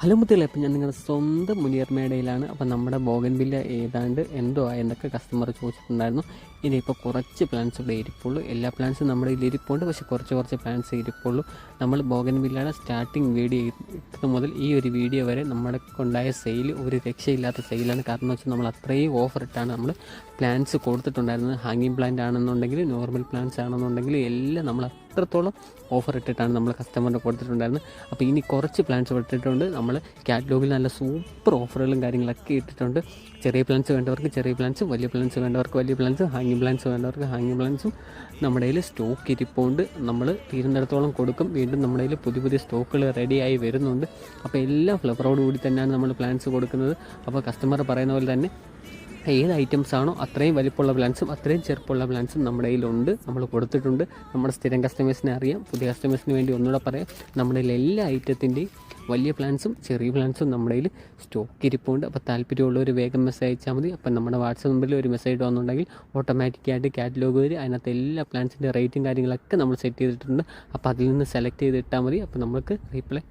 Hello മുത്തുകളെ അപ്പം ഞാൻ നിങ്ങളുടെ സ്വന്തം മുനിയർ മേടയിലാണ്. അപ്പം നമ്മുടെ ബോഗൻവില്ല ഏതാണ്ട് എന്തോ എന്നൊക്കെ കസ്റ്റമർ ചോദിച്ചിട്ടുണ്ടായിരുന്നു. ഇനിയിപ്പോൾ കുറച്ച് പ്ലാൻസ് ഇവിടെ ഇരിപ്പുള്ളൂ. എല്ലാ പ്ലാൻസും നമ്മുടെ ഇതിൽ ഇരിപ്പുണ്ട്. പക്ഷേ കുറച്ച് കുറച്ച് പ്ലാൻസ് ഇരിപ്പുള്ളൂ. നമ്മൾ ബോഗൻവില്ലയുടെ സ്റ്റാർട്ടിങ് വീഡിയോ ഇട്ടത് മുതൽ ഈ ഒരു വീഡിയോ വരെ നമ്മുടെ ഉണ്ടായ സെയിൽ ഒരു രക്ഷയില്ലാത്ത സെയിലാണ് കാരണം വെച്ചാൽ നമ്മൾ അത്രയും ഓഫർ ഇട്ടാണ് നമ്മൾ പ്ലാൻസ് കൊടുത്തിട്ടുണ്ടായിരുന്നത്. ഹാങ്ങിങ് പ്ലാന്റ് ആണെന്നുണ്ടെങ്കിലും നോർമൽ പ്ലാൻസ് ആണെന്നുണ്ടെങ്കിലും എല്ലാം നമ്മൾ അത്രത്തോളം ഓഫർ ഇട്ടിട്ടാണ് നമ്മൾ കസ്റ്റമറിന് കൊടുത്തിട്ടുണ്ടായിരുന്നത്. അപ്പോൾ ഇനി കുറച്ച് പ്ലാൻസ് ഇട്ടിട്ടുണ്ട്. നമ്മൾ കാറ്റലോഗിൽ നല്ല സൂപ്പർ ഓഫറുകളും കാര്യങ്ങളൊക്കെ ഇട്ടിട്ടുണ്ട്. ചെറിയ പ്ലാൻസ് വേണ്ടവർക്ക് ചെറിയ പ്ലാൻസ് വലിയ പ്ലാൻസ് വേണ്ടവർക്ക് വലിയ പ്ലാൻസ് ഹാങ്ങിങ് പ്ലാൻസ് വേണ്ടവർക്ക് ഹാങ്ങിങ് പ്ലാൻസും നമ്മുടെ കയ്യിൽ സ്റ്റോക്ക് ഇരിപ്പുണ്ട്. നമ്മൾ തീരുന്നിടത്തോളം കൊടുക്കും. വീണ്ടും നമ്മുടെ കയ്യിൽ പുതിയ പുതിയ സ്റ്റോക്കുകൾ റെഡിയായി വരുന്നുണ്ട്. അപ്പോൾ എല്ലാ ഫ്ലവറോടുകൂടി തന്നെയാണ് നമ്മൾ പ്ലാൻസ് കൊടുക്കുന്നത്. അപ്പോൾ കസ്റ്റമർ പറയുന്ന പോലെ തന്നെ ഏത് ഐറ്റംസ് ആണോ അത്രയും വലിപ്പമുള്ള പ്ലാൻസും അത്രയും ചെറുപ്പമുള്ള പ്ലാൻസും നമ്മുടെ കയ്യിലുണ്ട്. നമ്മൾ കൊടുത്തിട്ടുണ്ട്. നമ്മുടെ സ്ഥിരം കസ്റ്റമേഴ്സിനെ അറിയാം. പുതിയ കസ്റ്റമേഴ്സിന് വേണ്ടി ഒന്നുകൂടെ പറയാം. നമ്മുടെ എല്ലാ ഐറ്റത്തിന്റെയും വലിയ പ്ലാൻസും ചെറിയ പ്ലാൻസും നമ്മുടെ കയ്യിൽ സ്റ്റോക്ക് ഇരിപ്പുണ്ട് അപ്പോൾ താല്പര്യമുള്ളവർ വേഗം മെസ്സേജ് അയച്ചാൽ മതി. അപ്പം നമ്മുടെ വാട്സപ്പ് നമ്പറിൽ ഒരു മെസ്സേജ് വന്നുണ്ടെങ്കിൽ ഓട്ടോമാറ്റിക്കായിട്ട് കാറ്റലോഗ് വരും അതിനകത്ത് എല്ലാ പ്ലാൻസിന്റെ റേറ്റും കാര്യങ്ങളൊക്കെ നമ്മൾ സെറ്റ് ചെയ്തിട്ടുണ്ട്. അപ്പോൾ അതിൽ നിന്ന് സെലക്ട് ചെയ്തിട്ടാൽ മതി. അപ്പോൾ നമുക്ക് റീപ്ലൈ